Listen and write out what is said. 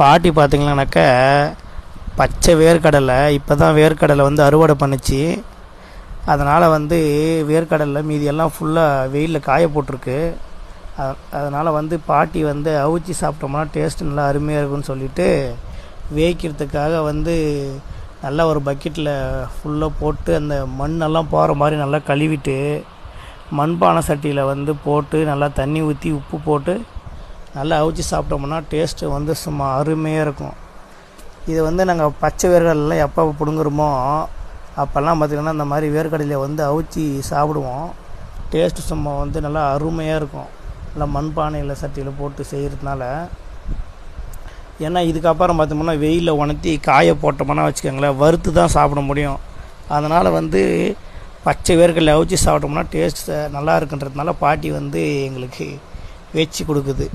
பாட்டி பார்த்தீங்கன்னாக்கா பச்சை வேர்க்கடலை இப்போ தான் வேர்க்கடலை வந்து அறுவடை பண்ணுச்சு. அதனால் வந்து வேர்க்கடலில் மீதியெல்லாம் ஃபுல்லாக வெயிலில் காய போட்டிருக்கு. அதனால் வந்து பாட்டி வந்து அவிச்சு சாப்பிட்டோம்னா டேஸ்ட் நல்லா அருமையாக இருக்கும்னு சொல்லிட்டு வேய்க்கிறதுக்காக வந்து நல்லா ஒரு பக்கெட்டில் ஃபுல்லாக போட்டு அந்த மண்ணெல்லாம் போகிற மாதிரி நல்லா கழுவிட்டு மண்பானை சட்டியில் வந்து போட்டு நல்லா தண்ணி ஊற்றி உப்பு போட்டு நல்லா அவிச்சு சாப்பிட்டோம்னா டேஸ்ட்டு வந்து சும்மா அருமையாக இருக்கும். இது வந்து நாங்கள் பச்சை வேர்கடலாம் எப்போ பிடுங்குறோமோ அப்போல்லாம் பார்த்திங்கன்னா இந்த மாதிரி வேர்க்கடலையை வந்து அவிச்சு சாப்பிடுவோம். டேஸ்ட்டு சும்மா வந்து நல்லா அருமையாக இருக்கும். நல்லா மண்பானையில் சட்டியில் போட்டு செய்கிறதுனால ஏன்னா இதுக்கப்புறம் பார்த்தோம்னா வெயிலில் உணர்த்தி காய போட்டோம்னா வச்சுக்கோங்களேன் வறுத்து தான் சாப்பிட முடியும். அதனால் வந்து பச்சை வேர்க்கடலை அவிச்சு சாப்பிட்டோம்னா டேஸ்ட் நல்லா இருக்குன்றதுனால பாட்டி வந்து எங்களுக்கு வச்சு கொடுக்குது.